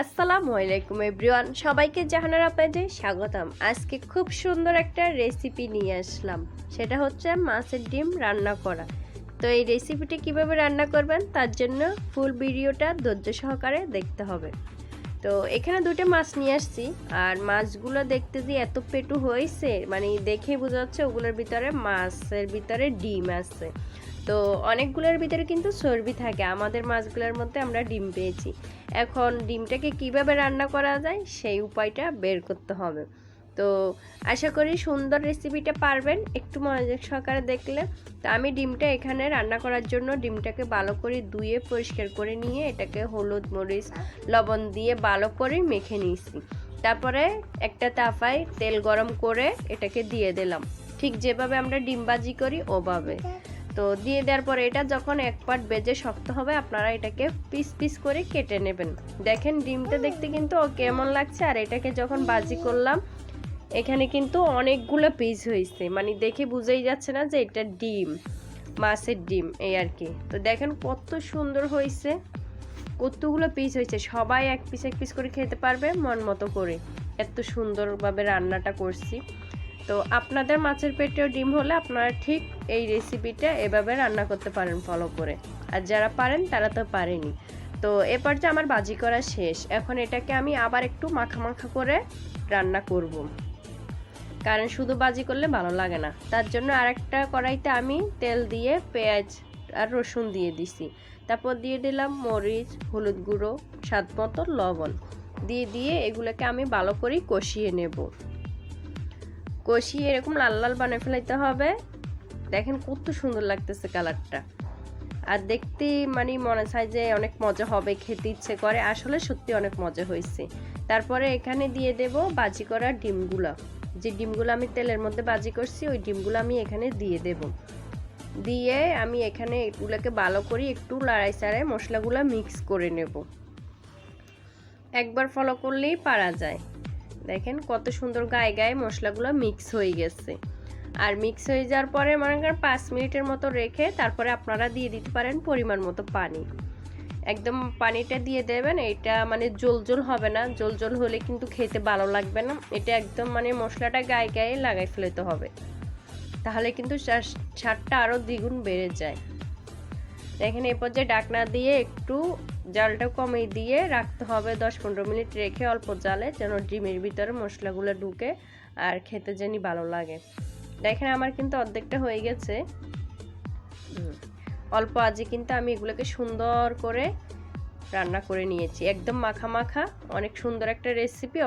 আসসালামু আলাইকুম, এভরিওয়ান। সবাইকে জাহানারা পেজে স্বাগতম। আজকে খুব সুন্দর একটা রেসিপি নিয়ে আসলাম। সেটা হচ্ছে মাছের ডিম রান্না করা। তো এই রেসিপিটি কীভাবে রান্না করবেন, তার জন্য ফুল ভিডিওটা ধৈর্য সহকারে দেখতে হবে। তো এখানে দুটো মাছ নিয়ে আসছি। আর মাছগুলো দেখতে যে এত পেটু হয়েছে মানে দেখেই বোঝা যাচ্ছে ওগুলোর ভিতরে মাছের ভিতরে ডিম আছে। তো অনেকগুলোর ভিতরে কিন্তু চর্বি থাকে। আমাদের মাছগুলোর মধ্যে আমরা ডিম পেয়েছি। এখন ডিমটাকে কীভাবে রান্না করা যায় সেই উপায়টা বের করতে হবে। তো আশা করি সুন্দর রেসিপিটা পারবেন। একটু মনোযোগ সহকারে দেখলে। তো আমি ডিমটা এখানে রান্না করার জন্য ডিমটাকে ভালো করে ধুয়ে পরিষ্কার করে নিয়ে এটাকে হলুদ, মরিচ, লবণ দিয়ে ভালো করে মেখে নিয়েছি। তারপরে একটা তাফায় তেল গরম করে এটাকে দিয়ে দিলাম। ঠিক যেভাবে আমরা ডিম বাজি করি, ওভাবে। তো দিয়ে দেওয়ার পরে এটা যখন এক পাট বেজে শক্ত হবে, আপনারা এটাকে পিস পিস করে কেটে নেবেন। দেখেন ডিমটা দেখতে কিন্তু কেমন লাগছে। আর এটাকে যখন বাজি করলাম, এখানে কিন্তু অনেকগুলো পিস হয়েছে। মানে দেখে বুঝেই যাচ্ছে না যে এটা ডিম, মাছের ডিম, এই আর কি। তো দেখেন কত সুন্দর হয়েছে। কতগুলো পিস হয়েছে। সবাই এক পিস এক পিস করে খেতে পারবে মন মতো করে। এত সুন্দরভাবে রান্নাটা করছি। তো আপনাদের মাছের পেটেও ডিম হলে আপনারা ঠিক এই রেসিপিটা এভাবে রান্না করতে পারেন ফলো করে। আর যারা পারেন, তারা তো পারেনি। তো এ পর্যায়ে আমার বাজি করা শেষ। এখন এটাকে আমি আবার একটু মাখা মাখা করে রান্না করব। কারণ শুধু বাজি করলে ভালো লাগে না। তার জন্য আরেকটা কড়াইতে আমি তেল দিয়ে পেঁয়াজ আর রসুন দিয়ে দিছি। তারপর দিয়ে দিলাম মরিচ, হলুদ গুঁড়ো, স্বাদ মতো লবণ। দিয়ে দিয়ে এগুলোকে আমি ভালো করে কষিয়ে নেব। কষিয়ে এরকম লাল লাল বানিয়ে ফেলাইতে হবে। দেখেন কত সুন্দর লাগতেছে কালারটা। আর দেখতে মানে মনে চায় যে অনেক মজা হবে, খেতে ইচ্ছে করে। আসলে সত্যি অনেক মজা হয়েছে। তারপরে এখানে দিয়ে দেব বাজি করা ডিমগুলো। যে ডিমগুলো আমি তেলের মধ্যে বাজি করছি, ওই ডিমগুলো আমি এখানে দিয়ে দেব। দিয়ে আমি এখানে এগুলোকে ভালো করে একটু লড়াই সাড়াই মশলাগুলো মিক্স করে নেব। একবার ফলো করলেই পারা যায়। দেখেন কত সুন্দর গায়ে গায়ে মশলাগুলো মিক্স হয়ে গেছে। আর মিক্স হয়ে যাওয়ার পরে মনে করেন পাঁচ মিনিটের মতো রেখে তারপরে আপনারা দিয়ে দিতে পারেন পরিমাণ মতো পানি। একদম পানিটা দিয়ে দেবেন এটা মানে জল জল হবে না। জল জল হলে কিন্তু খেতে ভালো লাগবে না। এটা একদম মানে মশলাটা গায়ে গায়ে লাগাই ফেলতে হবে। তাহলে কিন্তু স্বাদটা আরও দ্বিগুণ বেড়ে যায়। দেখেন এরপর যে ডাকনা দিয়ে একটু জালটা কমিয়ে দিয়ে রাখতে হবে দশ পনেরো মিনিট রেখে অল্প জালে যেন ডিমের ভিতরে মশলাগুলো ঢুকে আর খেতে জানি ভালো লাগে। দেখেন আমার কিন্তু অর্ধেকটা হয়ে গেছে। অল্প আজে কিন্তু আমি এগুলোকে সুন্দর করে রান্না করে নিয়েছি। একদম মাখা মাখা অনেক সুন্দর একটা রেসিপি